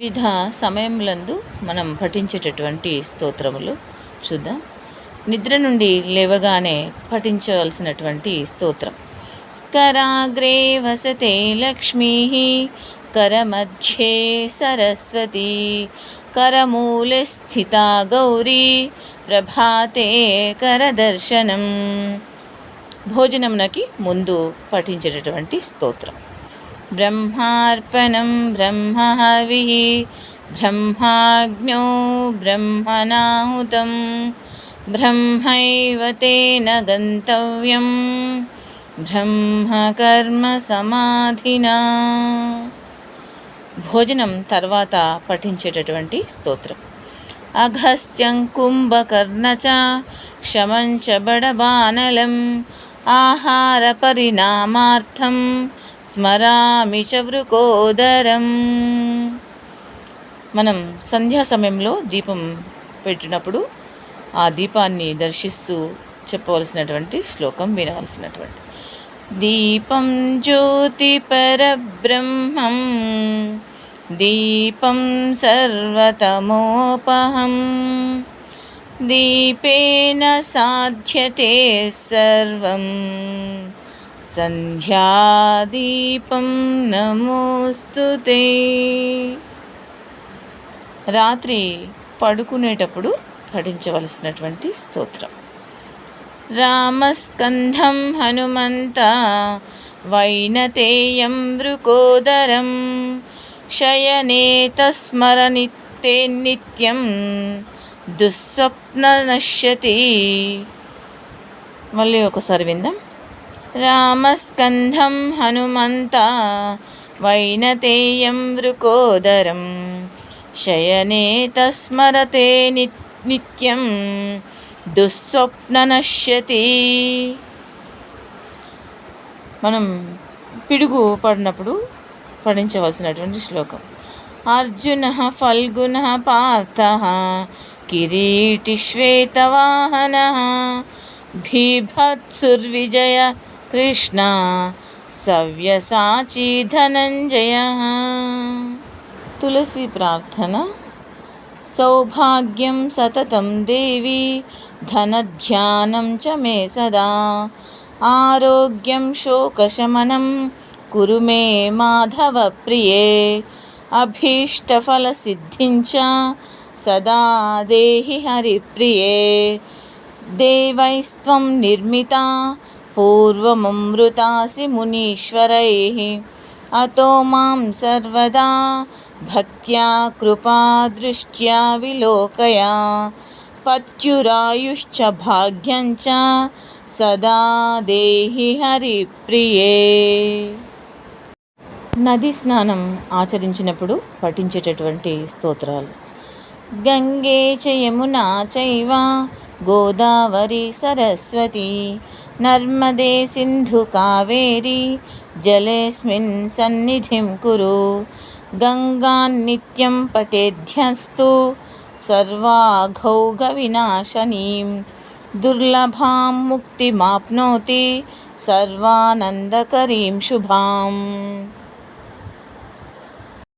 వివిధ సమయములందు మనం పఠించేటటువంటి స్తోత్రములు చూద్దాం. నిద్ర నుండి లేవగానే పఠించవలసినటువంటి స్తోత్రం. కరాగ్రే వసతే లక్ష్మీ కరమధ్యే సరస్వతి కరమూలే స్థిత గౌరీ ప్రభాతే కరదర్శనం భోజనమునకి ముందు పఠించేటటువంటి స్తోత్రం. బ్రహ్మార్పణం బ్రహ్మహవిः బ్రహ్మాగ్నో బ్రహ్మనాహుతం బ్రహ్మైవ తేన గంతవ్యం బ్రహ్మకర్మ సమాధినా. భోజనం తర్వాత పఠించేటటువంటి స్తోత్రం. అఘస్త్యం కుంభకర్ణ చ చ బడబానలం ఆహార పరిణామార్థం స్మరామి చవృకోదరం. మనం సంధ్యా సమయంలో దీపం పెట్టినప్పుడు ఆ దీపాన్ని దర్శిస్తూ చెప్పవలసినటువంటి శ్లోకం వినవలసినటువంటి దీపం జ్యోతి పరబ్రహ్మం దీపం సర్వతమోపహం. దీపేన సాధ్యతే సర్వం. సంధ్యాదీపం నమోస్తు రాత్రి పడుకునేటప్పుడు పఠించవలసినటువంటి స్తోత్రం. రామస్కంధం హనుమంత వైనతేయం వృకోదరం. శయనే నిత్యం దుస్వప్న నశ్యతి. మళ్ళీ ఒకసారి విందాం. రామస్కంధం హనుమంత వైనతేయం వృకోదరం శయనే తస్మరతే ని నిత్యం దుస్వప్న నశ్యతి మనం పిడుగు పడినప్పుడు పఠించవలసినటువంటి శ్లోకం. అర్జున ఫల్గుణ పార్థ కిరీటి శ్వేతవాహన భీభత్సుర్విజయ कृष्णा सव्यसाची धनंजय। तुलसी प्रार्थना। सौभाग्यं सततं देवी, धनध्यानं च मे सदा। आरोग्यं शोकशमनं, कुरु मे माधवप्रिये। अभीष्टफलसिद्धिं च सदा देहि हरिप्रिये। देवैस्त्वं निर्मिता నిర్మితా పూర్వమమృతాసి మునీశ్వరైः అతో మాం సర్వదా భక్త్యా కృపాదృష్ట్యా విలోకయ పత్యురాయుశ్చ భాగ్యంచ సదా దేహి హరిప్రియే నది స్నానం ఆచరించినప్పుడు పఠించేటటువంటి స్తోత్రాలు। గంగే చ యమునా చైవ గోదావరి సరస్వతి నర్మదే సింధు కావేరి జలేస్మిన్ సన్నిధిం కురు గంగాన్నిత్యం పటేధ్యస్తు సర్వాఘౌఘవినాశనీం దుర్లభాం ముక్తిమాప్నోతి సర్వానందకరీం శుభాం